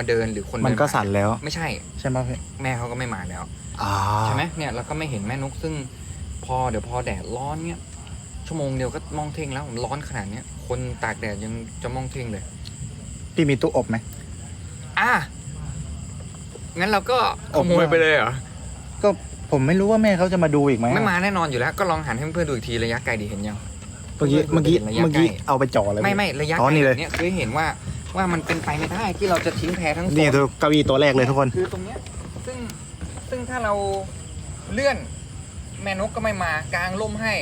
มาเดินหรือคนมันก็เดิาสั่นแล้ว ไม่ใช่ ใช่ไหมพี่แม่เขาก็ไม่มาแล้ว อ่าใช่ไหมเนี่ยเราก็ไม่เห็นแม่นกซึ่ง พอเดี๋ยวพอแดดร้อนเนี่ยชั่วโมงเดียวก็มองเท่งแล้วร้อนขนาดเนี้ยคนตากแดดยังจะมองเท่งเลย พี่มีตู้อบไหม อะงั้นเราก็ขโมยไปเลยเหรอ ก็ผมไม่รู้ว่าแม่เขาจะมาดูอีกไหมไม่มาแน่นอนอยู่แล้วก็ลองหันให้เพื่อนๆดูอีกทีระยะไกลดีเห็นยัง เมื่อกี้เมื่อกี้ระยะเมื่อกี้ใกล้เอาไปจ่อเลยไม่ไม่ระยะอ๋อไกลนี่แบเลยบเนี้ยคือให้เห็นว่า ว่ามันเป็นไปไม่ได้ที่เราจะทิ้งแพทั้งโซนี่นคือเก้าอี้ตัวแรกเลยทุกคน คือตรงเนี้ยซึ่งซึ่งถ้าเราเลื่อนแม่นกก็ไม่มากางร่มให้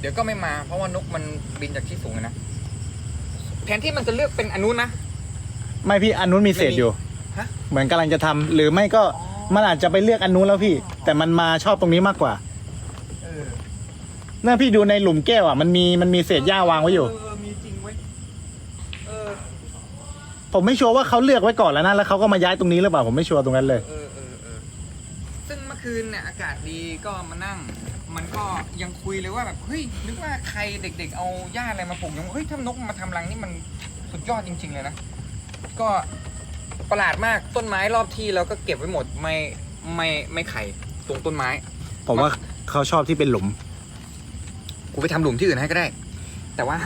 เดี๋ยวก็ไม่มา เพราะว่านกมันบินจากที่สูงอะนะแทนที่มันจะเลือกเป็นอนนุนะ ไม่พี่อันนู้นมีเศษอยู่ ฮะ เหมือนกำลังจะทำหรือไม่ก็มันอาจจะไปเลือกอันนู้นแล้วพี่ แต่มันมาชอบตรงนี้มากกว่าเออน่าพี่ดูในหลุมแก้วอะมันมีมันมีเศษหญ้าวางไว้อยู่ เออมีจริงไว้ยเออ ผมไม่ชัวร์ว่าเขาเลือกไว้ก่อนแล้วนะ แล้วเขาก็มาย้ายตรงนี้หรือเปล่าผมไม่ชัวร์ตรงนั้นเลย เออเออเออซึ่งเมื่อคืนเนี่ยอากาศดีก็มานั่ง มันก็ยังคุยเลยว่าแบบเฮ้ยนึกว่าใครเด็ก ๆ เอาหญ้าอะไรมาปลูกยังเฮ้ยถ้านกมาทำรังนี่มันสุดยอดจริง ๆ เลยนะ ก็ประหลาดมากต้นไม้รอบที่เราก็เก็บไว้หมดไม่ไม่ไม่ไข่ตรงต้นไม้ ผมว่าเขาชอบที่เป็นหลุม กูไปทำหลุมที่อื่นให้ก็ได้ แต่ว่า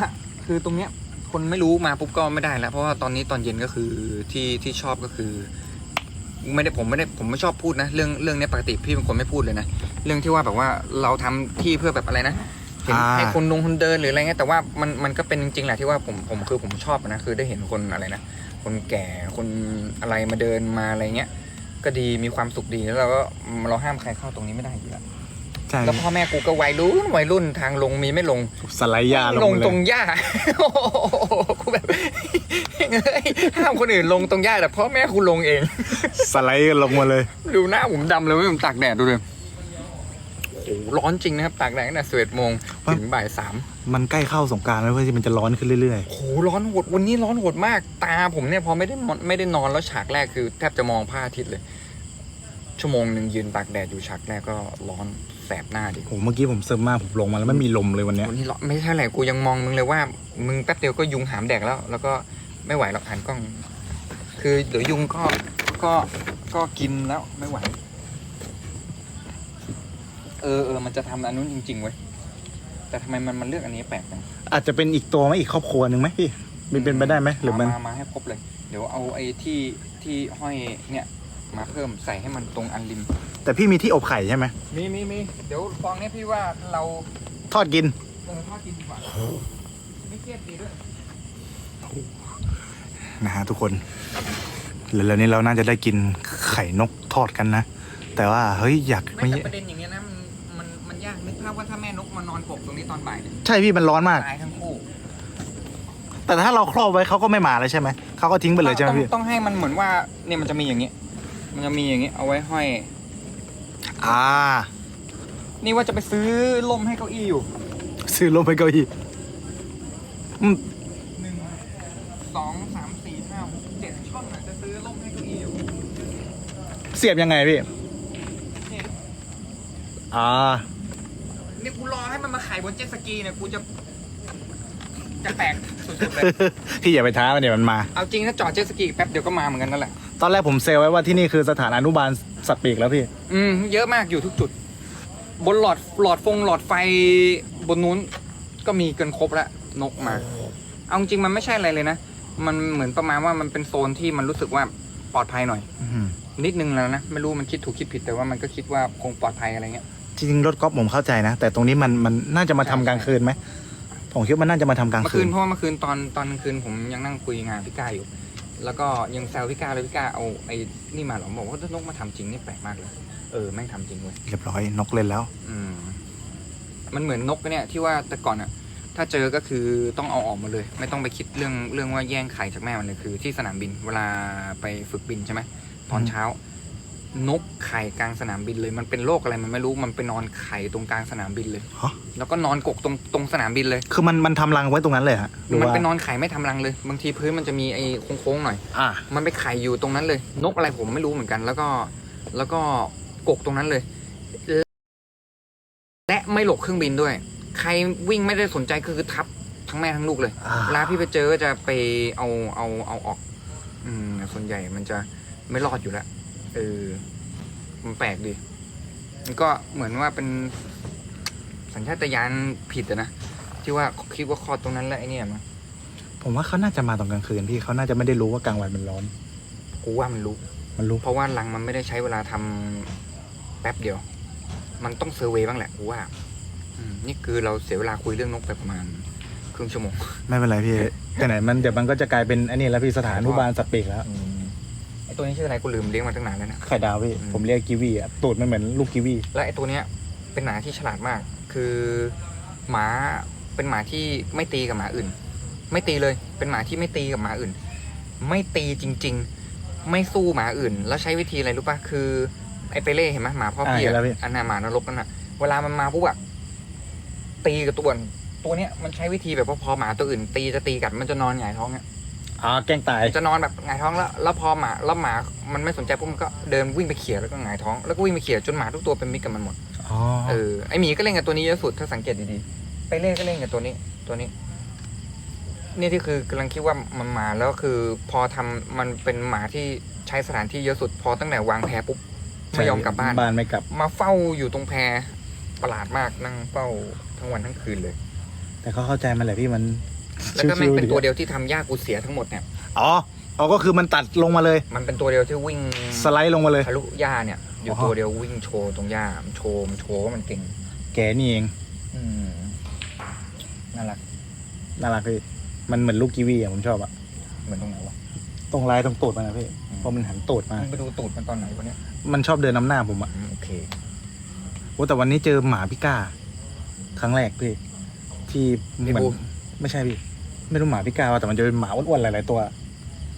คือตรงเนี้ย คนไม่รู้มาปุ๊บก็ไม่ได้แล้วเพราะว่าตอนนี้ตอนเย็นก็คือที่ที่ชอบก็คือ ไม่ได้ผมไม่ได้ผมไม่ชอบพูดนะ เรื่องเรื่องเนี้ยปกติพี่เป็นคนไม่พูดเลยนะเรื่องที่ว่าแบบว่าเราทำที่เพื่อแบบอะไรนะเห็นอ่าให้คนลงคนเดินหรืออะไรเงี้ยแต่ว่ามันมันก็เป็นจริงๆแหละที่ว่าผมผมคือผมชอบนะคือได้เห็นคนอะไรนะคนแก่คนอะไรมาเดินมาอะไรเงี้ย ก็ดีมีความสุขดีแล้วเราก็เราห้ามใครเข้าตรงนี้ไม่ได้อยู่แล้ว ใช่แล้วพ่อแม่กูก็วัยรุ่นวัยรุ่นทางลงมีไม่ลงสไลด์หญ้าลลงงเลตรงยหญ้าโอ้โหกูแบบเฮ้ยห้ามคนอื่นลงตรงหญ้าแต่พ่อแม่กูลงเอง สไลด์ลงมาเลย ดูหน้าผมดำเลยไม่ผมตากแดดดูเลยโอ้โหร้อนจริงนะครับตากแดดตั้งแต่สิบเอ็ดโมงถึงบ่ายสามมันใกล้เข้าสงกรารแล้วเพื่อที่มันจะร้อนขึ้นเรื่อยโอ้โหร้อนโหดวันนี้ร้อนโหดมาก ตาผมเนี่ยพอไม่ได้นอนไม่ได้นอนแล้วฉากแรกคือ แทบจะมองพระอาทิตย์เลย ชั่วโมงหนึ่งยืนตากแดดอยู่ฉากแรกก็ร้อน แสบหน้าดิๆโหเมื่อกี้ผมซึมมากผมลงมาแล้วไม่มีลมเลยวันเนี้ยวันนี้ร้อนไม่ใช่แหละกูยังมองมึงเลยว่า มึงแป๊บเดียวก็ยุงหามแดกแล้ว แล้วก็ไม่ไหวหรอกหันกล้อง คือเดี๋ยวยุงก็ก็ก็กินแล้วไม่ไหว เออเออมันจะทำอันนู้นจริง ๆ เว้ยแต่ทำไมมันมันเลือกอันนี้แปลกจังอาจจะเป็นอีกตัวไหมอีกครอบครัวหนึ่งไหมพี่มีเป็นไปได้ไหมหรือมันมามาให้ครบเลย เดี๋ยวเอาไอ้ที่ที่ห้อยเนี่ย มาเพิ่มใส่ให้มันตรงอันริม แต่พี่มีที่อบไข่ใช่ไหมมีมีมีเดี๋ยวฟองเนี้ยพี่ว่าเราทอดกินเออทอดกินดีกว่าไม่เครียดดีด้วยนะฮะทุกคนแล้วนี้เราน่าจะได้กินไข่นกทอดกันนะ แต่ว่าเฮ้ยอยากไม่ไม่แต่ประเด็นอย่างเงี้ยนะมันมันมันยากนึกภาพว่าถ้าแม่นกมานอนกบตรงนี้ตอนบ่ายเนี่ยใช่พี่มันร้อนมากตายทั้งคู่แต่ถ้าเราครอบไว้เขาก็ไม่มาเลยใช่ไหมเขาก็ทิ้งไปเลยใช่ไหมต้องพี่ต้องให้มันเหมือนว่าเนี่ยมันจะมีอย่างงี้มันจะมีอย่างงี้เอาไว้ห้อย อ่า นี่ว่าจะไปซื้อล่มให้เก้าอี้อยู่ซื้อลมไปเก้าอี้อืมหนึ่งสองสามสี่ห้าหกเจ็ดช่องอะจะซื้อล่มให้เก้าอี้อยู่เสียบยังไงพี่นี่อ่า เนี่ยกูรอให้มันมาขายบนเจ็ตสกีเนี่ยกูจะ จะแตกสุดๆเลย พี่อย่าไปท้ามันเดี๋ยวมันมา เอาจริงถ้าจอดเจ็ตสกีแป๊บเดียวก็มาเหมือนกันนั่นแหละตอนแรกผมเซลไว้ว่าที่นี่คือสถานอนุบาลสัตว์ปีกแล้วพี่ อืมเยอะมากอยู่ทุกจุด บนหลอดหลอดฟงหลอดไฟบนนู้นก็มีเกินครบแล้วนกมา เอาจริงมันไม่ใช่อะไรเลยนะ มันเหมือนประมาณว่ามันเป็นโซนที่มันรู้สึกว่าปลอดภัยหน่อย นิดนึงแล้วนะ ไม่รู้มันคิดถูกคิดผิดแต่ว่ามันก็คิดว่าคงปลอดภัยอะไรเงี้ย จริงๆรถกอล์ฟผมเข้าใจนะ แต่ตรงนี้มันมันน่าจะมาทำกลางคืนไหมผมคิดว่ามันน่าจะมาทำกลางเมื่อคืคืนน เพราะว่าเมื่อคืนตอนตอนกลางคืนผมยังนั่งคุยงานพี่ก้าอยู่ แล้วก็ยังแซวพี่ก้าเลยพี่ก้าเอาไอ้นี่มาเหรอบอกว่าถ้านกมาทำจริงนี่แปลกมากเลย เออแม่งทำจริงเว้ยเรียบร้อยนกเล่นแล้ว อืม มันเหมือนนกเนี่ยที่ว่าแต่ก่อนอะถ้าเจอก็คือต้องเอาออกมาเลย ไม่ต้องไปคิดเรื่องเรื่องว่าแย่งไข่จากแม่มันเลยคือ ที่สนามบินเวลาไปฝึกบินใช่ไหมตอนอืมเช้า นกไข่กลางสนามบินเลย มันเป็นโรคอะไรมันไม่รู้มันไปนอนไข่ตรงกลางสนามบินเลยฮะ แล้วก็นอนกกตรงตรงสนามบินเลย คือมันมันทำรังไว้ตรงนั้นเลยฮะหรือมันว่าไปนอนไข่ไม่ทำรังเลย บางทีพื้นมันจะมีไอ้โค้งๆหน่อย อ่า มันไปไข่อยู่ตรงนั้นเลย นกอะไรผมไม่รู้เหมือนกัน แล้วก็ แล้วก็กกตรงนั้นเลย และไม่หลบเครื่องบินด้วย ใครวิ่งไม่ได้สนใจคือทับทั้งแม่ทั้งลูกเลยอ่า เวลาพี่ไปเจอก็จะไปเอาเอาเอาออก อืมส่วนใหญ่มันจะไม่รอดอยู่แล้ว เออ มันแปลกดีมันก็เหมือนว่าเป็นสัญชาตญาณผิดอะนะ ที่ว่าคิดว่าคลอดตรงนั้นแล้วไอ้เนี่ยมั้งผมว่าเขาน่าจะมาตอนกลางคืนพี่เขาน่าจะไม่ได้รู้ว่ากลางวันมันร้อน กูว่ามันรู้ มันรู้ เพราะว่ารังมันไม่ได้ใช้เวลาทำแป๊บเดียว มันต้องเซอร์เวย์บ้างแหละกูว่าอืมนี่คือเราเสียเวลาคุยเรื่องนกไปประมาณครึ่งชั่วโมง ไม่เป็นไรพี่แต่ไหนมันเดี๋ยวมันก็จะกลายเป็นอันนี้แล้วพี่สถานอนุบาลสัตว์ปีกแล้วไอ ตัวนี้ชื่ออะไรกูลืมเลี้ยงมาตั้งนานแล้วนะ ไข่ดาวพี่อืม ผมเรียกกีวีอะตูดมันเหมือนลูกกีวีและไอตัวเนี้ยเป็นหมาที่ฉลาดมาก คือหมาเป็นหมาที่ไม่ตีกับหมาอื่น ไม่ตีเลย เป็นหมาที่ไม่ตีกับหมาอื่น ไม่ตีจริง ๆ ไม่สู้หมาอื่น แล้วใช้วิธีอะไรรู้ปะคือ ไอเปเล่เห็นไหมหมาพ่อพี่อ่าเห็นแล้อะวพี่อันน่ะหมานรกนั่นน่ะเวลามันมาปุ๊บอะตีกับตัวตัวเนี้ยมันใช้วิธีแบบว่าพอหมาตัวอื่น ตีจะตีกัดมันจะนอนหงายท้องเนี่ย อ๋อแกล้งตาย จะนอนแบบหงายท้องแล้วแล้วพอหมาแล้วหมามันไม่สนใจปุ๊บมันก็เดินวิ่งไปเขี่ยแล้วก็หงายท้องแล้วก็วิ่งไปเขี่ยจนหมาทุกตัวเป็นมิตรกับมันหมดอ๋อเออไอหมีก็เล่นกับตัวนี้เยอะสุดถ้าสังเกตดีๆไปเล่นก็เล่นกับตัวนี้ตัวนี้ นี่ที่คือกำลังคิดว่ามันมาแล้วคือพอทำมันเป็นหมาที่ใช้สถานที่เยอะสุด พอตั้งแต่วางแพปุ๊บไม่ยอมกลับบ้าน บ้านไม่กลับ มาเฝ้าอยู่ตรงแพประหลาดมากนั่งเฝ้าทั้งวันทั้งคืนเลย แต่เขาเข้าใจมันแหละพี่มัน แล้วก็แม่งชิๆเป็นตัวดีเดียวที่ทำหญ้ากูเสียทั้งหมดเนี่ย อ๋ออ๋อก็คือมันตัดลงมาเลย มันเป็นตัวเดียวที่วิ่งสไลด์ลงมาเลย ทะลุหญ้าเนี่ย อยู่อ๋อ ตัวเดียววิ่งโชว์ตรงหญ้ามันโชว์มันโชว์ว่ามันเก่ง แกนี่เองอืมน่ารักน่ารักพี่มันเหมือนลูกกีวีอะผมชอบอะเหมือนตรงไหนวะตรงลายตรงตูดมันนะพี่เพราะมันหันตูดมา มึงไปดูตูดมันตอนไหนวะเนี่ยมันชอบเดินน้ำหน้าผมอะอืมโอเค โอ้แต่วันนี้เจอหมาพิก้า ครั้งแรกพี่ที่เหมือนไอ้บูมไม่ใช่พี่ ไม่รู้หมาพิก้าว่าแต่มันจะเป็นหมาอ้วนๆหลายๆตัว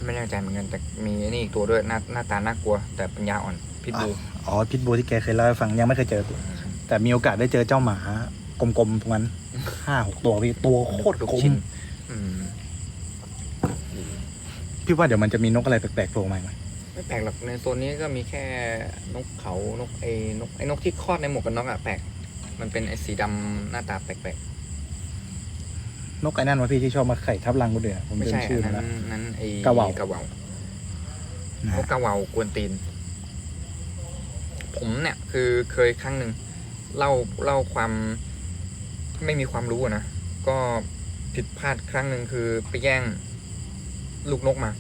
ไม่แน่ใจเหมือนกันแต่มีไอ้นี่อีกตัวด้วยหน้าหน้าตาน่ากลัว แต่ปัญญาอ่อนพิษบูอ๋อพิทบูที่แกเคยเล่าให้ฟังยังไม่เคยเจอ แต่มีโอกาสได้เจอเจ้าหมากลมๆตรงนั้นห้าหกตัวพี่ตัวโคตรลูกคชิ้มนอืมพี่ว่าเดี๋ยวมันจะมีนกอะไรแปลกๆโผล่มาไหมไม่แปลกหรอกในโซนนี้ก็มีแค่นกเขานกไอ้นกไอ้นกที่คลอดในหมวกกันน็อกอะแปลกมันเป็นไอ้สีดำหน้าตาแปลก นกไอ้นั่นวะพี่ที่ชอบมาไข่ทับรังกูเดือผมๆไม่ลืมใช่ชื่ออัมันนนั้ละ นนั้นไอ้กะเหว่า กะเหว่านนะกกะเหว่ากวนตีน ผมเนี่ย คือเคยครั้งหนึ่งเล่าเล่าความไม่มีความรู้อะนะ ก็ผิดพลาดครั้งหนึ่งคือไปแย่งลูกนกมา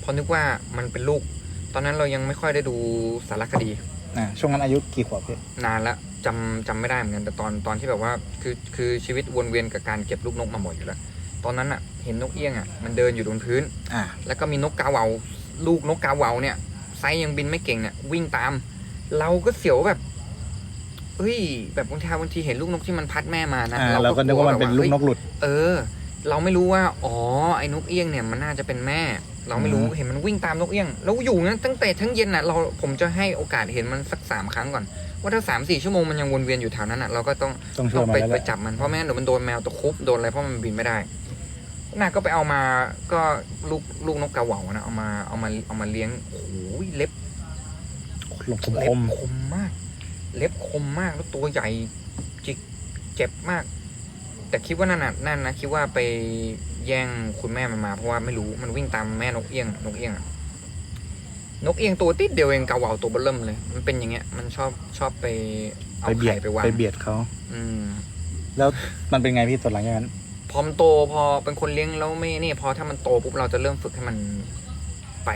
เพราะนึกว่ามันเป็นลูก ตอนนั้นเรายังไม่ค่อยได้ดูสารคดี อ่าช่วงนั้นอายุกี่ขวบพี่นานละ จำจำไม่ได้เหมือนกันแต่ตอนตอนที่แบบว่าคือคือชีวิตวนเวียนกับการเก็บลูกนกมาหมดอยู่แล้ว ตอนนั้นอะเห็นนกเอี้ยงอะมันเดินอยู่บนพื้น อ่า แล้วก็มีนกกาเหว่าลูกนกกาเหว่าเนี่ยไซส์ยังบินไม่เก่งเนี่ยวิ่งตาม เราก็เสียวแบบเฮ้ยแบบบางทีบางทีเห็นลูกนกที่มันพัดแม่มานะอ่าเราก็นึกว่ามันเป็นลูกนกหลุด เออ เราไม่รู้ว่า อ๋อ ไอ้นกเอี้ยงเนี่ยมันน่าจะเป็นแม่ เราไม่รู้อืมเห็นมันวิ่งตามนกเอี้ยงแล้วอยู่นั้นตั้งแต่ทั้งเย็นน่ะเราผมจะให้โอกาสเห็นมันสักสามครั้งก่อน ว่าถ้าสามสี่ชั่วโมงมันยังวนเวียนอยู่แถวนั้นน่ะเราก็ต้องต้องช่ต้วอยงมาไปแล้วแหไปละจับมันเพราะแม่งั้นเดี๋ยวมันโดนแมวตะครุบโดนอะไรเพราะมันบินไม่ได้น่าก็ไปเอามาก็ลูกลูกนกกาเหว่านะเอามาเอามาเอามาเลี้ยงโอ้โหเล็บลงคมเล็คบมคมมาก เล็บคมมากแล้วตัวใหญ่จิกเจ็บมาก แต่คิดว่านั่นน่ะนั่นนะคิดว่าไปแย่งคุณแม่มันมาเพราะว่าไม่รู้มันวิ่งตามแม่นกเอี้ยงนกเอี้ยงอะนกเอี้ยงตัวติดเดียวเองกาเหว่าตัวเบลเริ่มเลย มันเป็นอย่างเงี้ย มันชอบชอบไปเอาไปเบียไข่ดไปวางไปเบียดเขาอืม แล้วมันเป็นไงพี่ตอนหลังจากนั้น พอมันโตพอเป็นคนเลี้ยงแล้วไม่นี่พอถ้ามันโตปุ๊บเราจะเริ่มฝึกให้มันไป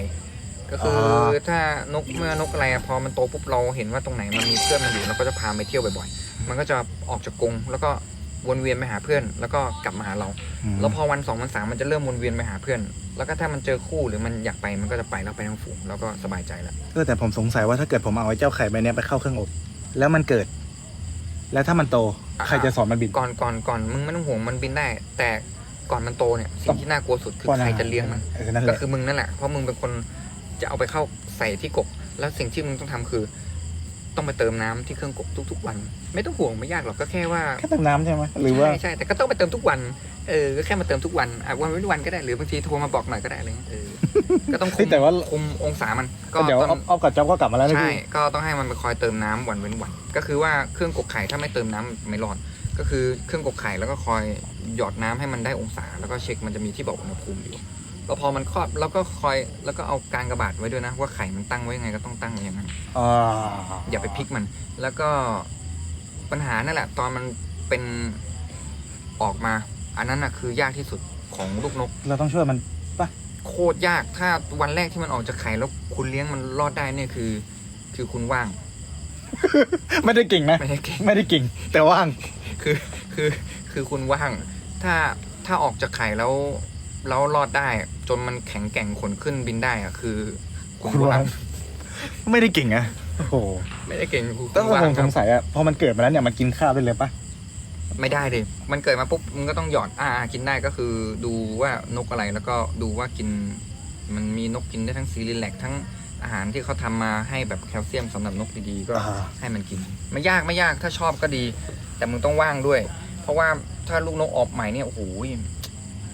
ก็คืออถ้านกเมื่อนกอะไรอะพอมันโตปุ๊บเราเห็นว่าตรงไหนมันมีเพื่อนมันอยู่เราก็จะพาไปเที่ยวบ่อยๆ มันก็จะออกจากกรงแล้วก็ วนเวียนไปหาเพื่อน แล้วก็กลับมาหาเราอืมแล้วพอวันสองวันสามมันจะเริ่มวนเวียนไปหาเพื่อน แล้วก็ถ้ามันเจอคู่หรือมันอยากไปมันก็จะไปแล้วไปทั้งฝูงแล้วก็สบายใจแล้วเออแต่ผมสงสัยว่าถ้าเกิดผมเอาไอ้เจ้าไข่ใบเนี้ยไปเข้าเครื่องอบ แล้วมันเกิด แล้วถ้ามันโตใครจะสอนมันบิน ก่อนก่อนก่อนมึงไม่ต้องห่วงมันบินได้ แต่ก่อนมันโตเนี่ยสิ่งที่น่ากลัวสุดคือป้อนใครอาหารจะเลี้ยงมันเออนั่นแหก็ละคือมึงนั่นแหละเพราะมึงเป็นคนจะเอาไปเข้าใส่ที่กกแล้วสิ่งที่มึงต้องทำคือ ต้องไปเติมน้ำที่เครื่องกกทุก ๆ วัน ไม่ต้องห่วงไม่ยากหรอกก็แค่ว่าแค่เติมน้ำใช่ไหมหรือว่าใช่ใช่แต่ก็ต้องไปเติมทุกวันเออก็แค่มาเติมทุกวันอะวันเว้นวันก็ได้หรือบางทีโทรมาบอกหน่อยก็ได้อะไรเลยเออก็ต้องคุเฮ้มยแต่ว่าคุมองศามันก็เดี๋ยวต้องเอาเอากับจ๊อบก็กลับมาแล้วนะใช่พี่ก็ต้องให้มันไปคอยเติมน้ำวันเว้นวัน ก็คือว่าเครื่องกกไข่ถ้าไม่เติมน้ำไม่รอดก็คือเครื่องกกไข่แล้วก็คอยหยอดน้ำให้มันได้องศา แล้วก็เช็คมันจะมีที่บอกอุณหภูมิอยู่ พก็พอมันครอบแล้วก็คอยแล้วก็เอาการกระบาดไว้ด้วยนะ ว่าไข่มันตั้งไว้ยังไงก็ต้องตั้งไว้อย่างนั้นอ่าอย่าไปพลิกมัน แล้วก็ปัญหานั่นแหละ ตอนมันเป็นออกมา อันนั้นน่ะคือยากที่สุดของลูกนก เราต้องช่วยมันโคตรยากถ้าวันแรกที่มันออกจากไข่แล้วคุณเลี้ยงมันรอดได้เนี่ยคือ คือคุณว่าง ไม่ได้เก่งนะไม่ได้เก่ง ไม่ได้เก่ง แต่ว่างคือคือคือคุณว่าง ถ้าถ้าออกจากไข่แล้ว แล้วรอดได้จนมันแข็งแกร่งขนขึ้นบินได้อะคือคุณคุณว่าว่างงไม่ได้เก่งอะโอ้โหไม่ได้เก่งคือแต่คุณว่าว่างผมคสรับงสัยอะพอมันเกิดมาแล้วเนี่ยมันกินข้าวได้เลยปะไม่ได้ดิมันเกิดมาปุ๊บมึงก็ต้องหยอดอ่ากินได้ก็คือดูว่านกอะไรแล้วก็ดูว่ากิน มันมีนกกินได้ทั้งซีรีแลกทั้งอาหารที่เขาทำมาให้แบบแคลเซียมสำหรับนกดีๆก็ อ่าให้มันกิน ไม่ยากไม่ยากถ้าชอบก็ดี แต่มึงต้องว่างด้วย เพราะว่าถ้าลูกนกออกใหม่เนี่ยโอ้โห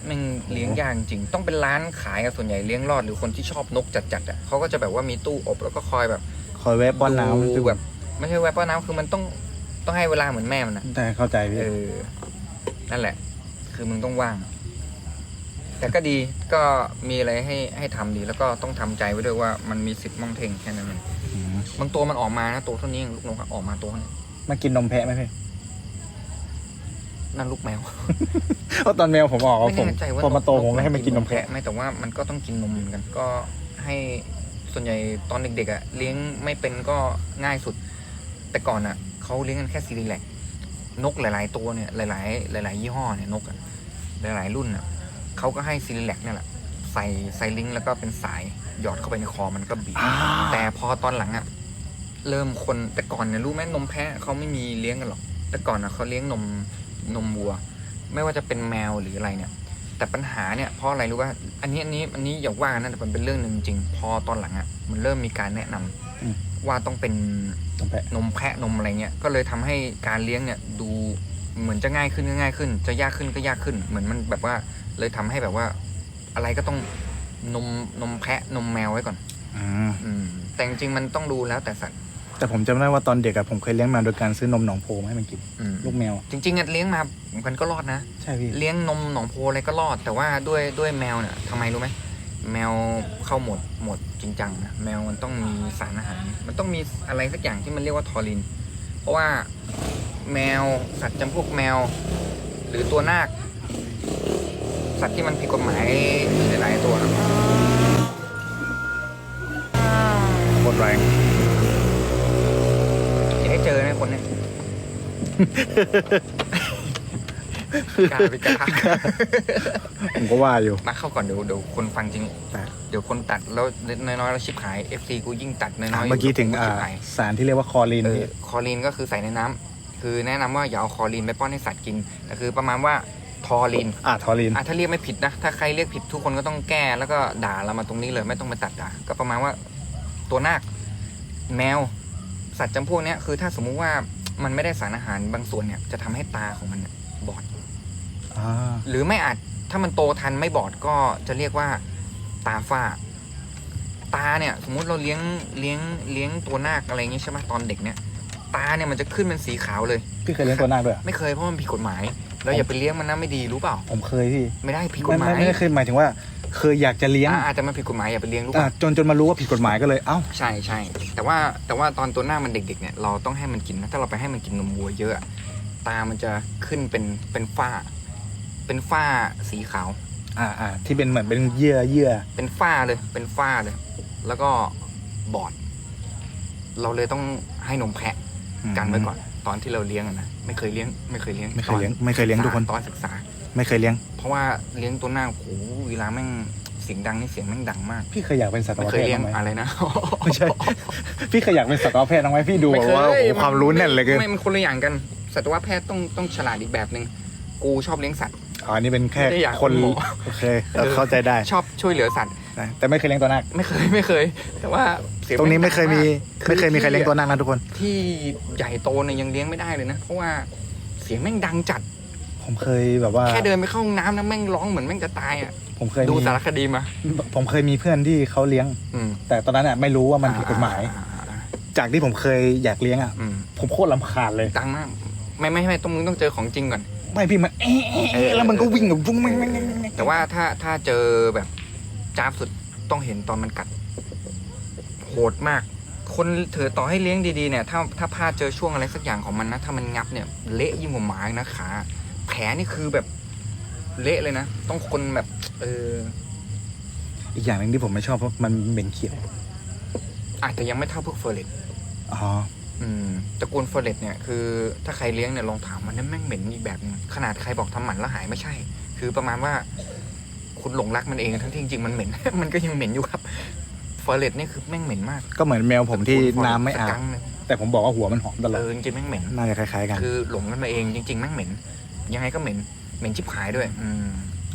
มันเลี้ยงยากจริง ต้องเป็นร้านขายอะส่วนใหญ่เลี้ยงรอดหรือคนที่ชอบนกจัดๆอะเขาก็จะแบบว่ามีตู้อบแล้วก็คอยแบบคอยแวะป้อนน้ำดูแบบไม่ใช่แวะป้อนน้ำคือมันต้องต้องให้เวลาเหมือนแม่มันนะแต่เข้าใจพี่เออนั่นแหละ คือมึงต้องว่าง แต่ก็ดีก็มีอะไรให้ให้ทำดี แล้วก็ต้องทำใจไว้ด้วยว่ามันมีสิทธิ์มองเทงแค่นั้นเองมบางตัวมันออกมานะตัวเท่านี้เองลูกนกอะออกมาตัวเท่านี้มากินนมแพะไหมพี่ นั่นลูกแมวเพราะตอนแมวผมออกอะไม่ผมแน่ใจว่าพอมาโตผมไม่ให้มันกินนมแพะ ไม่แต่ว่ามันก็ต้องกินนมเหมือนกันก็ให้ส่วนใหญ่ตอนเด็กๆอะเลี้ยงไม่เป็นก็ง่ายสุด แต่ก่อนอะเขาเลี้ยงกันแค่ซีรีแลกนกหลาย ๆ ตัวเนี่ยหลายๆหลาย ๆ ยี่ห้อเนี่ยนกอะหลายๆรุ่นอะเขาก็ให้ซีรีแลกเนี่ยแหละใส่ใส่ลิงก์แล้วก็เป็นสายหยอดเข้าไปในคอมันก็บีบอ่าแต่พอตอนหลังอะเริ่มคนแต่ก่อนเนี่ยรู้ไหมนมแพะเขาไม่มีเลี้ยงกันหรอก แต่ก่อนอะเขาเลี้ยงนม นมวัว ไม่ว่าจะเป็นแมวหรืออะไรเนี่ย แต่ปัญหาเนี่ยเพราะอะไรรู้ว่าอันนี้อันนี้อันนี้อย่าว่านะแต่มันเป็นเรื่องหนึ่งจริง พอตอนหลังอะมันเริ่มมีการแนะนำอืมว่าต้องเป็นนมแพะนมแพะนมอะไรเงี้ยก็เลยทำให้การเลี้ยงเนี่ยดูเหมือนจะง่ายขึ้นก็ง่ายขึ้น จะยากขึ้นก็ยากขึ้น เหมือนมันแบบว่าเลยทำให้แบบว่า อะไรก็ต้องนมนมแพะนมแมวไว้ก่อน อืมอืมแต่จริงๆมันต้องดูแล้วแต่สัตว์ แต่ผมจำได้ว่าตอนเด็กอะผมเคยเลี้ยงแมวโดยการซื้อนมหนองโพมาให้มันกินอืมลูกแมว จริงๆอะเลี้ยงมามันก็รอดนะ ใช่พี่เลี้ยงนมหนองโพอะไรก็รอด แต่ว่าด้วยด้วยแมวเนี่ยทำไมรู้ไหมแมวเข้าหมดหมดจริงจังนะแมวมันต้องมีสารอาหาร มันต้องมีอะไรสักอย่างที่มันเรียกว่าทอริน เพราะว่าแมวสัตว์จำพวกแมว หรือตัวนาคสัตว์ที่มันผิดกฎหมายหลายๆตัวนะโคตรแรงอย่าให้ เจอนะคนเนี่ยกล้าไปกล้าผมก็ว่าอยู่ มาเข้าก่อนเดี๋ยวเดี๋ยวคนฟังจริงได้เดี๋ยวคนตัดแล้วน้อยๆแล้วชิบหาย FC กูยิ่งตัดน้อยๆเมื่อกี้ถึงชิอ่าบหายสารที่เรียกว่าคอลีนเออพี่คอลีนก็คือใส่ในน้ำคือแนะนำว่าอย่าเอาคอลีนไปป้อนให้สัตว์กินแต่คือประมาณว่าทอลีนอ่าทอลีนอะถ้าเรียกไม่ผิดนะ ถ้าใครเรียกผิดทุกคนก็ต้องแก้แล้วก็ด่าเรามาตรงนี้เลยไม่ต้องไปตัดด่าก็ประมาณว่าตัวนาคแมว สัตว์จำพวกเนี้ยคือถ้าสมมุติว่ามันไม่ได้สารอาหารบางส่วนเนี่ยจะทำให้ตาของมันเนี่ยบอดอ่าหรือไม่อาจถ้ามันโตทันไม่บอดก็จะเรียกว่าตาฝ้า ตาเนี่ย สมมุติเราเลี้ยงเลี้ยงเลี้ยงตัวนาคอะไรอย่างงี้ใช่ไหมตอนเด็กเนี่ย ตาเนี่ยมันจะขึ้นเป็นสีขาวเลยพี่เคยเลี้ยงตัวนาคด้วยเหรอไม่เคยเพราะมันผิดกฎหมาย เราอย่าไปเลี้ยงมันนะไม่ดีรู้เปล่า ผมเคยพี่ไม่ได้ผิดกไม่ฎหมาไม่ยไม่ได้เคยหมายถึงว่า เคยอยากจะเลี้ยงอ่าอาจจะมันผิดกฎหมายอย่าไปเลี้ยงรู้อ่าป่ะจนจนมารู้ว่าผิดกฎหมายก็เลยเอ้าใช่ใช่แต่ว่าแต่ว่าตอนตัวหน้ามันเด็กๆเนี่ยเราต้องให้มันกินนะถ้าเราไปให้มันกินนมวัวเยอะอะ ตามันจะขึ้นเป็นเป็นฝ้า เป็นฝ้าสีขาว อ่าอ่าที่เป็นเหมือนเป็นเยื่อเยื่อเป็นฝ้าเลย เป็นฝ้าเลย แล้วก็บอด เราเลยต้องให้นมแพะมกันไว้ก่อน ตอนที่เราเลี้ยงอะนะไม่เคยเลี้ยงไม่เคยเลี้ยงไม่เคยเลี้ยงตอไม่เคยเลี้ยงทุกคนตอนศึกษา ไม่เคยเลี้ยง เพราะว่าเลี้ยงตัวหน้าโอ้โหเวลาแม่งเสียงดังนี่เสียงแม่งดังมาก พี่เคยอยากเป็นสัตไม่วเคแพยทย์เลี้ยงบ้างไหมอะไรนะ ไม่ใช่ พี่เคยอยากเป็นสัตวแพทย์บ้างไหมพี่ดูไม่แบบเคยว่าโอ้โหความรู้แน่นเหลยเกินไม่มันคนละอย่างกันสัตวแพทย์ต้องต้องฉลาดอีกแบบหนึ่งกูชอบเลี้ยงสัตว์ อ๋ออันนี้เป็นแค่ไม่ได้อยากคนเป็นหมอ โอเคเราเข้าใจได้ ชอบช่วยเหลือสัตว์ นะแต่ไม่เคยเลี้ยงตัวนาคไม่เคยไม่เคย แต่ว่าเสียงตรงนี้ไม่เคยมีคือไม่เคยมีใครเลี้ยงตัวนาคนะทุกคน ที่ใหญ่โตเนี่ยยังเลี้ยงไม่ได้เลยนะ เพราะว่าเสียงแม่งดังจัด ผมเคยแบบว่า แค่เดินไปเข้าห้องน้ำนะแม่งร้องเหมือนแม่งจะตายอะผมเคยดูมีสารคดีมา ผมเคยมีเพื่อนที่เขาเลี้ยง อืมแต่ตอนนั้นอะไม่รู้ว่ามันผิดกฎหมาย อ่อ่าจากที่ผมเคยอยากเลี้ยงอะ อืมผมโคตรลำคาญเลย ดังมากไม่ไม่ไม่ต้องมึงต้องเจอของจริงก่อน ไม่พี่มันเอ๊ะเอ๊ะเอ๊ะแล้วมันก็วิ่งแบบวุ้งแม่งแม่งแม่งแม่งแต่ว่าถ้าถ้าเจอแบบ จ้าบสุดต้องเห็นตอนมันกัด โหดมาก คนเถอต่อให้เลี้ยงดีๆเนี่ย ถ้าถ้าพลาดเจอช่วงอะไรสักอย่างของมันนะ ถ้ามันงับเนี่ย เละยิ่งกว่าหมาอีกนะขาแผลนี่คือแบบเละเลยนะ ต้องคนแบบ เออ อีกอย่างหนึ่งที่ผมไม่ชอบเพราะมันเหม็นเขียว อาจจะยังไม่เท่าพวกเฟอร์เรตอ๋อ อืมตระกูลเฟอร์เรตเนี่ยคือ ถ้าใครเลี้ยงเนี่ยลองถามมันนั่นแม่งเหม็นอีกแบบนึงขนาดใครบอกทำหมันแล้วหายไม่ใช่ คือประมาณว่า คุณหลงรักมันเองทั้งที่จริงๆมันเหม็น มันก็ยังเหม็นอยู่ครับเฟอร์เรตนี่คือแม่งเหม็นมากก็เหมือนแมวผมที่น้ำไม่อาสบกังเนี่ยแต่ผมบอกว่าหัวมันหอมตลเออดอจริงๆแม่งเหม็น น่าจะคล้ายๆกัน คือหลงกันมาเองจริงๆแม่งเหม็น ยังไงก็เหม็น เหม็นชิบหายด้วย อืม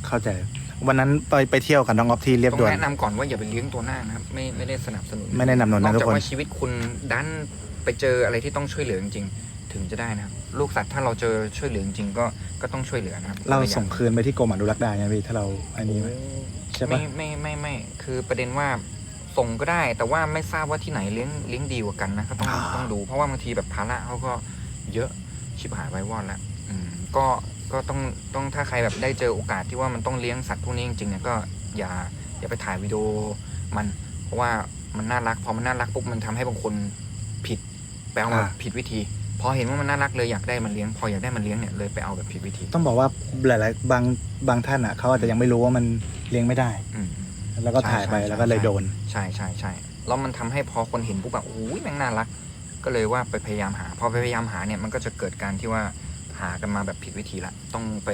เข้าใจ วันนั้นไปไปเที่ยวกับน้องออฟที่เรียบต้องด่วนแนะนำก่อนว่าอย่าไปเลี้ยงตัวหน้านะครับ ไม่ไม่ได้สนับสนุนไม่แนะนำหนนนะอกทุจากกคน ว่าชีวิตคุณดันไปเจออะไรที่ต้องช่วยเหลือจริงๆ ถึงจะได้นะครับ ลูกสัตว์ถ้าเราเจอช่วยเหลือจริงๆก็ก็ต้องช่วยเหลือนะครับเราไม่อยกส่งคืนไปที่กรมอนุรักษ์ได้ไงพี่ถ้าเราอันนี้ไหมใช่ปะไม่ไม่ไม่ไม่คือประเด็นว่าส่งก็ได้ แต่ว่าไม่ทราบว่าที่ไหนเลี้ยงเลี้ยงดีกว่ากันนะก็ต้องอ่าต้องดูเพราะว่าบางทีแบบภาระเขาก็เยอะชิบหายไว้วอดแล้วอืมก็ก็ต้องต้องถ้าใครแบบได้เจอโอกาสที่ว่ามันต้องเลี้ยงสัตว์พวกนี้จริงๆเนี่ยก็อย่าอย่าไปถ่ายวิดีโอมันเพราะว่ามันน่ารักพอมันน่ารักปุ๊บมันทำให้บางคนผิดไปเอามาอ่าผิดวิธี พอเห็นว่ามันน่ารักเลยอยากได้มันเลี้ยง พออยากได้มันเลี้ยงเนี่ยเลยไปเอาแบบผิดวิธีต้องบอกว่าหลายๆบางบางท่านอะเขาอาจจะยังไม่รู้ว่ามันเลี้ยงไม่ได้ อืม แล้วก็ถ่ายไปใช่ใช่ แล้วก็เลยใช่โดน ใช่ใช่ใช่แล้วมันทำให้พอคนเห็นปุ๊บแบบโอ้ยแม่งน่ารัก ก็เลยว่าไปพยายามหา พอไปพยายามหาเนี่ยมันก็จะเกิดการที่ว่าหากันมาแบบผิดวิธีละ ต้องไป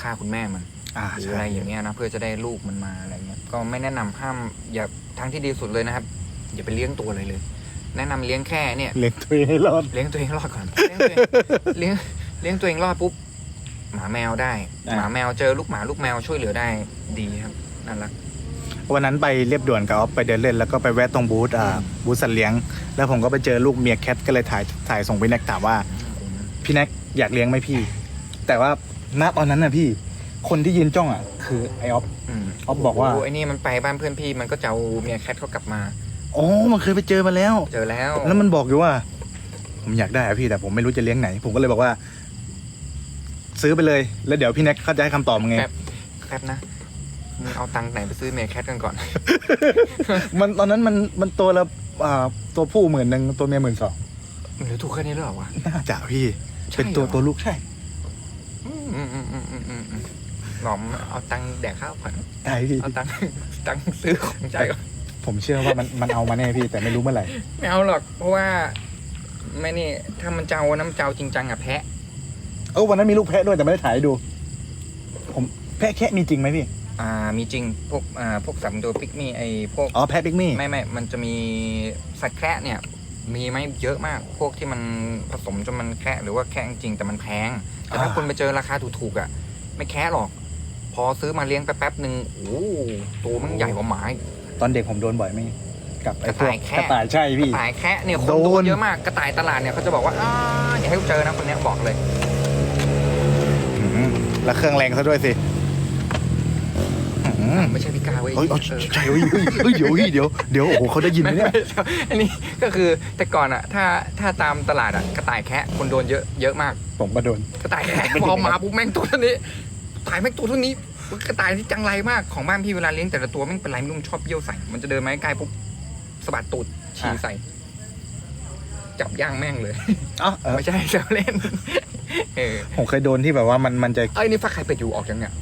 ฆ่าคุณแม่มันอ่าหรือใช่อะไรอย่างเงี้ยนะเพื่อจะได้ลูกมันมาอะไรเงี้ย ก็ไม่แนะนำห้ามอย่าทางที่ดีสุดเลยนะครับ อย่าไปเลี้ยงตัวเลยเลย แนะนำเลี้ยงแค่เนี่ยเลี้ยงตัวเองให้รอดเลี้ยงตัวเองรอดก่อนเลี้ยงตัวเองเลี้ยงเลี้ยงตัวเองรอดปุ๊บหมาแมวได้อ่าหมาแมวเจอลูกหมาลูกแมวช่วยเหลือได้ดีครับน่ารักวันนั้นไปเรียบด่วนกับออฟไปเดินเล่นแล้วก็ไปแวะตรงบูธอ่าอืมบูธสัตว์เลี้ยง แล้วผมก็ไปเจอลูกเมียแคทก็เลยถ่ายถ่ายส่งพี่แน็กถามว่า พี่แน็กอยากเลี้ยงไหมพี่ แต่ว่าณตอนนั้นน่ะพี่คนที่ยืนจ้องอะคือไอออฟอืมออฟบอกว่าโไอ้นี่มันไปบ้านเพื่อนพี่มันก็จะเอาเมียแคทเขากลับมา อ๋อ มันเคยไปเจอมาแล้ว เจอแล้วแล้วมันบอกอยู่ว่า ผมอยากได้อะพี่แต่ผมไม่รู้จะเลี้ยงไหน ผมก็เลยบอกว่า ซื้อไปเลย แล้วเดี๋ยวพี่แน็กเขาจะให้คำตอบมึงไงแคทนะมึงเอาตังค์ไหนไปซื้อเมียแคทกันก่อน มันตอนนั้นมันมันตัวละอ่าตัวผู้หมื่นหนึ่งตัวเมียหมื่นสองหรือถูกแค่นี้หรือเปล่าวะ น่าจะพี่ ใช่เป็นตัวเหรอ ตัวลูกใช่อืมอืมอืมอืมอืมอืมอืมหลอมเอาตังค์แดกข้าวผ่อนใช่พี่ เอาตังค์ ตังค์ซื้อของใจก่อน ผมเชื่อว่ามันมันเอามาแน่พี่แต่ไม่รู้เมื่อไหร่ ไม่เอาหรอก เพราะว่าไม่นี่ถ้ามันเจ้าน้ำเจ้าจริงจังอะแพะ เออวันนั้นมีลูกแพะด้วยแต่ไม่ได้ถ่ายให้ดู ผมแพะแค่มีจริงไหมพี่ อ่ามีจริงพวกอ่าพวกสัตว์ตัวปิกมี่ไอพวก อ๋อแพะบิ๊กมี่ ไม่ไม่ มันจะมีสัตว์แคระเนี่ย มีไหมเยอะมาก พวกที่มันผสมจนมันแคระหรือว่าแคระจริงๆแต่มันแพง แต่ถ้าอ่า คุณไปเจอราคาถูกๆอะ ไม่แคระหรอก พอซื้อมาเลี้ยงไปแป๊บหนึ่งโอ้โหตัวมันใหญ่กว่าหมาอีก ตอนเด็กผมโดนบ่อยไหมกับไอ้พวกกระต่ายแคะกระต่ายใช่พี่กระต่ายแคะเนี่ยคนโดนโดนเยอะมากกระต่ายตลาดเนี่ยเขาจะบอกว่าอ้าอย่าให้เจอนะคนเนี้ยบอกเลย อืมแล้วเครื่องแรงซะด้วยสิอืมไม่ใช่พิกาเว้ยเฮ้ยเอาเออใช่เฮ้ยเฮ้ยเฮ้ยเดี๋ยวเฮ้ยเดี๋ยวเดี๋ยวโอ้โหเขาได้ยินไหมไม่เนี่ย ไม่อันนี้ก็คือแต่ก่อนอะถ้าถ้าตามตลาดอะกระต่ายแคะคนโดนเยอะเยอะมากผมก็โดน กระต่ายแคะไม่พถึงอมาปุ๊บแม่งตัวเท่านี้กระต่ายแม่งตัวเท่านี้ กระต่ายที่จังไรมากของบ้านพี่เวลาเลี้ยงแต่ละตัวแม่งเป็นไรไม่รู้มันชอบเยี่ยวใส่ มันจะเดินมาใกล้ๆปุ๊บสะบัดตูดฉี่ใส่ จับย่างแม่งเลยอ๋อเออไม่ใช่แซวเล่นเออผมเคยโดนที่แบบว่ามันมันจะไอ้ยนี่ฟักไข่เป็ดอยู่ออกยังเนี่ย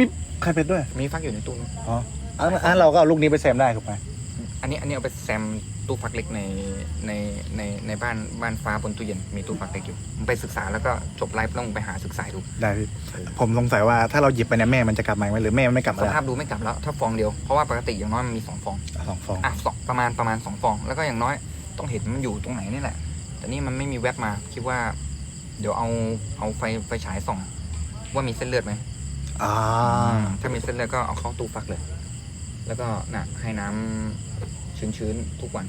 มีใครเป็นด้วย มีฟักอยู่ในตู้อ๋ออะอะเราก็เอาลูกนี้ไปแซมได้ถูกไหม อันนี้อันนี้เอาไปแซมตู้ฟักเล็กในในในในบ้านบ้านฟ้าบนตู้เย็นมีตู้ฟักเล็กอยู่มึงไปศึกษาแล้วก็จบไลฟ์แล้วมึงไปหาศึกษาดูได้พี่ผมสงสัยว่าถ้าเราหยิบไปเนี่ยแม่มันจะกลับมาไหมหรือแม่มันไม่กลับมาสแล้วภาพดูไม่กลับแล้วถ้าฟองเดียวเพราะว่าปกติอย่างน้อยมันมีสองฟองสองฟองอะสองประมาณประมาณสองฟอง แล้วก็อย่างน้อยต้องเห็นมันอยู่ตรงไหนนี่แหละ แต่นี่มันไม่มีแวบมาคิดว่า เดี๋ยวเอาเอาไฟไฟฉายส่อง ว่ามีเส้นเลือดไหมอ่าถ้ามีเส้นเลือดก็เอาเข้าตู้ฟักเลย แล้วก็น่ะให้น้ำชื้นๆทุกวัน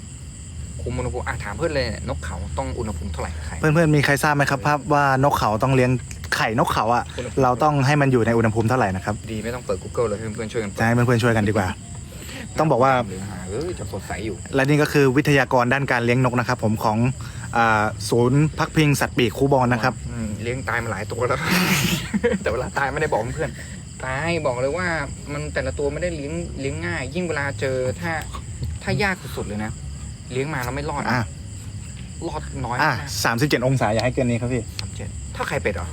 คุมอุณหภูมิอะถามเพื่อนเลยนกเขาต้องอุณหภูมิเท่าไหร่ไข่เพื่อนๆมีใครทราบไหมครับภาพว่านกเขาต้องเลี้ยงไข่นกเขาอะอุณหภูมิเราต้องให้มันอยู่ในอุณหภูมิเท่าไหร่นะครับดีไม่ต้องเปิด Google เลยให้เพื่อนๆช่วยกันจะให้เพื่อนๆช่วยกันดีกว่า ต้องบอกว่าหรือหาเออจะสดใสอยู่ และนี่ก็คือวิทยากรด้านการเลี้ยงนกนะครับ ผมของอ่าศูนย์พักพิงสัตว์ปีกคูบอลนะครับอืมเลี้ยงตายมาหลายตัวแล้วแต่เวลาตายไม่ได้บอกเพื่อน ตายบอกเลยว่ามันแต่ละตัวไม่ได้เลี้ยงเลี้ยงง่าย ยิ่งเวลาเจอถ้าถ้ายากสุดๆเลยนะ เลี้ยงมาแล้วไม่รอดอะรอดน้อยอะมากสามสิบเจ็ดองศาอย่าให้เกินนี้ครับพี่ สามเจ็ดเท่าไข่เป็ดเหรอ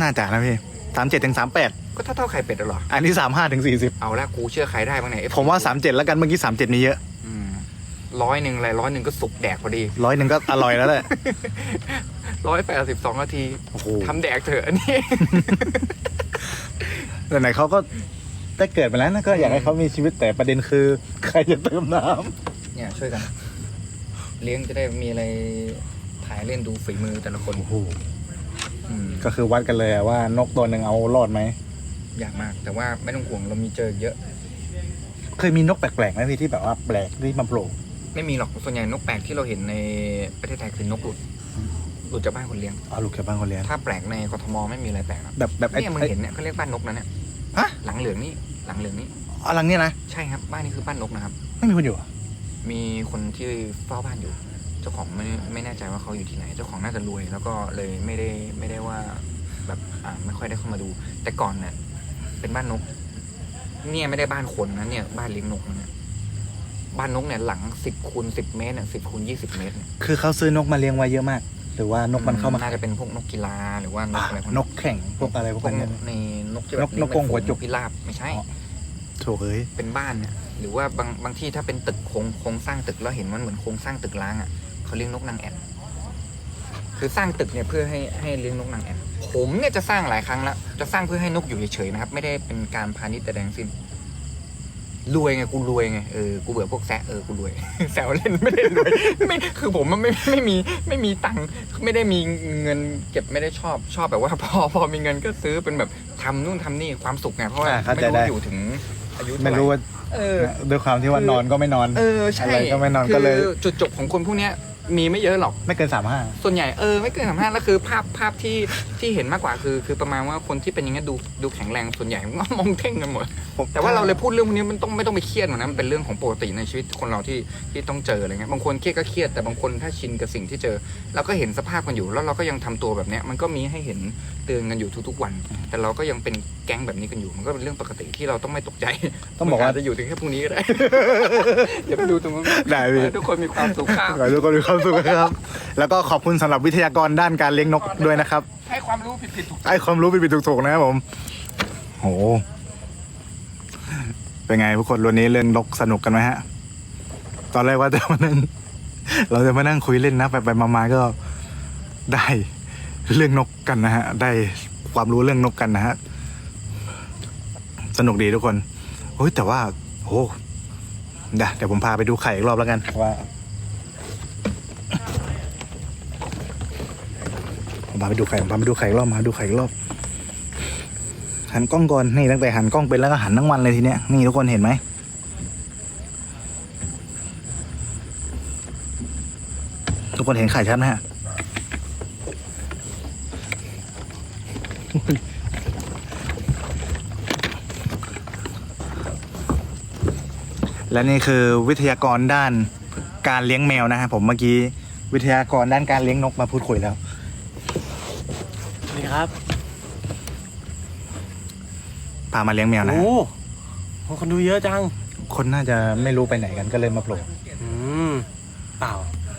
น่าจะนะพี่สามเจ็ดถึงสามแปดก็เท่าเท่าไข่เป็ดเหรอ อันนี้สามห้าถึงสี่สิบเอาละกูเชื่อใครได้บ้างเนี่ย FC ผมว่าสามเจ็ดแล้วกันเมื่อกี้สามเจ็ดมีเยอะอืมร้อยหนึ่งอะไรร้อยหนึ่งก็สุกแดกพอดีร้อยหนึ่งก็อร่อยแล้วแหละร้อยแปดสิบสองนาทีโอ้โหทำแดกเถอะอันนี้ แต่ไหนเขาก็ได้เกิดมาแล้วนะก็อยากให้เขามีชีวิตแต่ประเด็นคือ ใครจะเติมน้เนี่ยช่วยกัน เลี้ยงจะได้มีอะไรถ่ายเล่นดูฝีมือแต่ละคนำโอ้โหอืมก็คือวัดกันเลยอะว่านกตัวหนึ่งเอารอดไหมยากมาก แต่ว่าไม่ต้องห่วงเรามีเจอเยอะ เคยมีนกแปลกๆไหมพี่ที่แบบว่าแปลกที่มาโผล่ไม่มีหรอกส่วนใหญ่นกแปลกที่เราเห็นในประเทศไทยคือนกหลุด หลุดจากบ้านคนเลี้ยงเอาลูกแกบ้านคนเลี้ยง ถ้าแปลกในกทมไม่มีอะไรแปลกหรอกแบบแบบไอ้เนี่ยมึงไอ้เห็นเนี่ยเขาเรียกบ้านนกนะเนี่ยฮะหลังเหลืองนี่หลังเหลืองนี่อะไรเนี่ยนะใช่ครับบ้านนี้คือบ้านนกนะครับ ไม่มีคนอยู่เหรอมีคนที่เฝ้าบ้านอยู่ เจ้าของไม่ไม่แน่ใจว่าเขาอยู่ที่ไหน เจ้าของน่าจะรวย แล้วก็เลยไม่ได้ไม่ได้ว่าแบบอ่าไม่ค่อยได้เข้ามาดู แต่ก่อนเนี่ยเป็นบ้านนก เนี่ยไม่ได้บ้านคนนะเนี่ยบ้านเลี้ยงนกนะเนี่ยบ้านนกเนี่ยหลังสิบคูณสิบเมตรเนี่ยสิบคูณยี่สิบเมตรเนี่ยคือเขาซื้อนกมาเลี้ยงไว้เยอะมาก หรือว่านกมันเข้ามาน่าจะเป็นพวกนกกีฬาหรือว่านกอะไรพวกนกแข่งพวกอะไรพวกพวกนนี้กในนกที่นแบบกนกกรงหัวจุกนพิราบไม่ใช่อ๋อโถูกเอ้ยเป็นบ้านเนี่ยหรือว่าบางบางที่ถ้าเป็นตึกโครงโครงสร้างตึกแล้วเห็นมันเหมือนโครงสร้างตึกล้างอะเขาเลี้ยงนกนางแอ่นคือสร้างตึกเนี่ยเพื่อให้ให้เลี้ยงนกนางแอ่นผมเนี่ยจะสร้างหลายครั้งแล้วจะสร้างเพื่อให้นกอยู่เฉยๆนะครับ ไม่ได้เป็นการพาณิชย์แต่แดงสิ้น รวยไงกูรวยไงเออกูเบื่อพวกแซะเออกูรวย แซวเล่นไม่ได้รวยไม่คือผมมันไม่ไม่มีไม่มีตังค์ไม่ได้มีเงินเก็บไม่ได้ชอบชอบแบบว่า พอพอมีเงินก็ซื้อเป็นแบบทำนู่นทำนี่ความสุขไงเพราะว่าอ่าเข้าไม่ใจรู้ได้อยู่ถึงอายุเท่าไม่ไหร่รู้ว่าเออด้วยความที่ว่านอนก็ไม่นอนเออใช่อะไรก็ไม่นอนก็เลยคือจุดจบของคนพวกเนี้ย มีไม่เยอะหรอก ไม่เกินสามห้าส่วนใหญ่เออไม่เกินสามห้าแล้วคือภาพภาพที่ที่เห็นมากกว่าคือ คือประมาณว่าคนที่เป็นอย่างเงี้ยดูดูแข็งแรงส่วนใหญ่มันก็มองเท่งกันหมด แต่ว่าเราเลยพูดเรื่องพวกนี้มันต้องไม่ต้องไปเครียดหรอกนะมันเป็นเรื่องของปกติในชีวิตคนเราที่ที่ต้องเจออะไรเงี้ยบางคนเครียดก็เครียดแต่บางคนถ้าชินกับสิ่งที่เจอเราก็เห็นสภาพกันอยู่แล้วเราก็ยังทำตัวแบบเนี้ยมันก็มีให้เห็นเตือนกันอยู่ทุกๆวัน แต่เราก็ยังเป็นแก๊งแบบนี้กันอยู่ มันก็เป็นเรื่องปกติที่เราต้องไม่ตกใจ ต้องบอกว่ามันจจะอยู่ถึงแค่พรุ่งนี้ก็ได้อย่าไปดูตรงนั้นได้พี่ทุกคนมีความสุขครับขอให้ทุกคนมีความสุขนะครับ แล้วก็ขอบคุณสำหรับวิทยากรด้านการเลี้ยงนกด้วยนะครับ ให้ความรู้ผิดๆถูกให้ความรู้ผิดๆถูกๆนะครับผม โห เป็นไงทุกคนวันนี้เรื่องนกสนุกกันไหมฮะ ตอนแรกว่าจะมานั่งเราจะมานั่งคุยเล่นนะไปไปๆมาๆก็ได้เรื่องนกกันนะฮะ ได้ความรู้เรื่องนกกันนะฮะ สนุกดีทุกคนโอ้ยแต่ว่าโอ้เดี๋ยวเดี๋ยวผมพาไปดูไข่อีกรอบแล้วกันว่า ผมพาไปดูไข่ผมพาไปดูไข่รอบมาดูไข่รอบ หันกล้องก่อนนี่ตั้งแต่หันกล้องเป็นแล้วก็หันทั้งวันเลยทีเนี้ยนี่ทุกคนเห็นไหมทุกคนเห็นไข่ชัดไหมฮะและนี่คือวิทยากรด้านการเลี้ยงแมวนะฮะผมเมื่อกี้วิทยากรด้านการเลี้ยงนกมาพูดคุยแล้วสดีครับ พามาเลี้ยงแมวนะโอ้ฮะโหคนดูเยอะจัง คนน่าจะไม่รู้ไปไหนกันก็เลยมาโผล่อืมเปล่า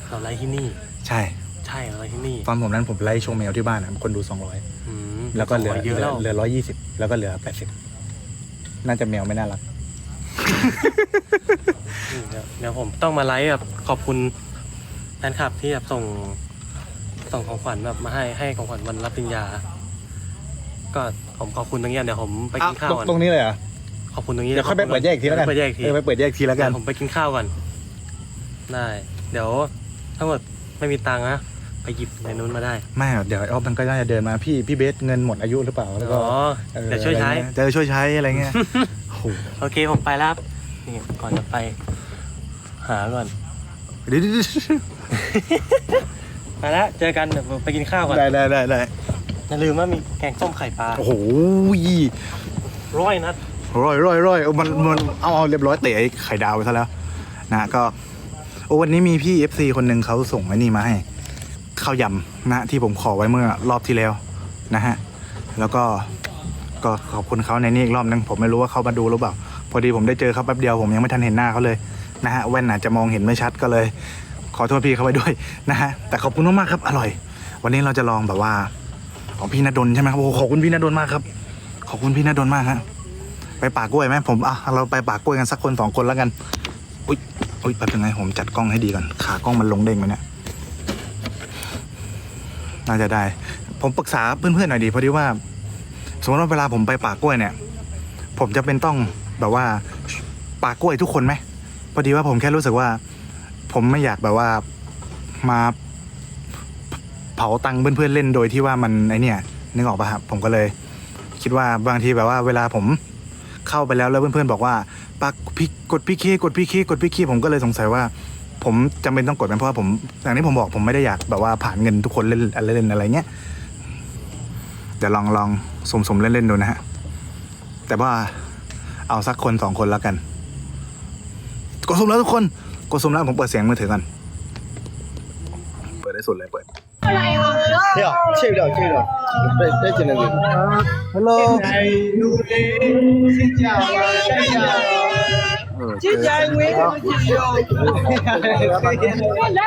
เราไลฟ์ที่นี่ ใช่ ใช่เราไลฟ์ที่นี่ตอนผมนั้นผมไล่โชว์แมวที่บ้านอะคนดู 200 อืมแล้วก็เหลือเยอะแล้วเหลือ120แล้วก็เหลือ80น่าจะแมวไม่น่ารัก อืมเดี๋ยวเดี๋ยวผมต้องมาไลฟ์แบบขอบคุณแฟนคลับที่แบบส่ง ส่งของขวัญแบบมาให้ให้ของขวัญวันรับปริญญา ก็ผมขอบคุณตรงนี้เดี๋ยวผมไปกินข้าวก่อนตรงนี้เลยเหรอขอบคุณตรงนี้เดี๋ยวค่อยไปเปิดแยกอีกทีแล้วกันเปิดแยกอีกทีเออไปเปิดแยกอีกทีแล้วกันเดี๋ยวผมไปกินข้าวก่อนได้ เดี๋ยวถ้าหมดไม่มีตังค์นะไปหยิบในนู้นมาได้ไม่หรอกเดี๋ยวไอ้ออฟมันก็น่าจะเดินมาพี่พี่เบสเงินหมดอายุหรือเปล่าแล้วก็อ๋อออเดี๋ยวช่วยใช้อะไรเงี้จะช่วยใช้อะไรเงี้ยโอ้โหโอเคผมไปแล้วครับนี่ก่อนจะไป หาก่อนเดี๋ยว ไปแล้วเจอกันเดี๋ยวผมไปกินข้าวก่อน ได้ได้ได้ได้ อย่าลืมว่ามีแกงส้มไข่ปลาโอ้โหร้อยนัดร่อยร่อยร่อยเอามันมันเอาเอาเรียบร้อยเตะไอ้ไข่ดาวไปซะแล้ว นะก็โอ้วันนี้มีพี่ FC คนหนึ่งเขาส่งไอ้นี่มาให้ข้าวยำนะที่ผมขอไว้เมื่อรอบที่แล้วนะฮะ แล้วก็ก็ขอบคุณเขาในนี้อีกรอบนึงผมไม่รู้ว่าเขามาดูหรือเปล่า พอดีผมได้เจอเขาแป๊บเดียวผมยังไม่ทันเห็นหน้าเขาเลยนะฮะแว่นอาจจะมองเห็นไม่ชัดก็เลย ขอโทษพี่เขาไปด้วยนะฮะแต่ขอบคุณมากๆครับ อร่อย วันนี้เราจะลองแบบว่า ของพี่นดลใช่ไหมครับโอ้โหขอบคุณพี่นดลมากครับ ขอบคุณพี่นดลมากฮะไปป่ากล้วยไหมผมอะเราไปป่ากล้วยกันสักคนสองคนแล้วกันอุ้ยอุ้ยแป๊บนึงไงผมจัดกล้องให้ดีก่อนขากล้องมันลงเด้งไหมเนี่ยน่าจะได้ ผมปรึกษาเพื่อนๆหน่อยดีพอดีว่า สมมติว่าเวลาผมไปป่ากล้วยเนี่ย ผมจะเป็นต้องแบบว่าป่ากล้วยทุกคนไหมพอดีว่าผมแค่รู้สึกว่า ผมไม่อยากแบบว่ามา เผาตังค์เพื่อนๆเล่นโดยที่ว่ามันไอเนี่ยนึกออกปะครับผมก็เลย คิดว่าบางทีแบบว่าเวลาผมเข้าไปแล้วแล้วเพื่อนๆบอกว่าปักพี่กดพี่คีกดพี่คีกดพี่คีผมก็เลยสงสัยว่า ผมจำเป็นต้องกดมันเพราะว่าผมอย่างที่ผมบอกผมไม่ได้อยากแบบว่าผ่านเงินทุกคนเล่นอะไรเล่นอะไรเงี้ยเดี๋ยวลองลองสมๆเล่นๆดูนะฮะแต่ว่าเอาสักคนสองคนแล้วกัน กดสมแล้วทุกคน กดสมแล้วผมเปิดเสียงมือถือก่อนเปิดได้สุดเลยเปิด ပြောချိန်တော့ချိန်တော့တက်တက်ကျင်နေပြီဟယ်လိုလူလေးစစ်ကြပါတိုက်ကြပါကြည်ကြိုင်ဝေးကြည်ရောဘာလဲဘာလဲ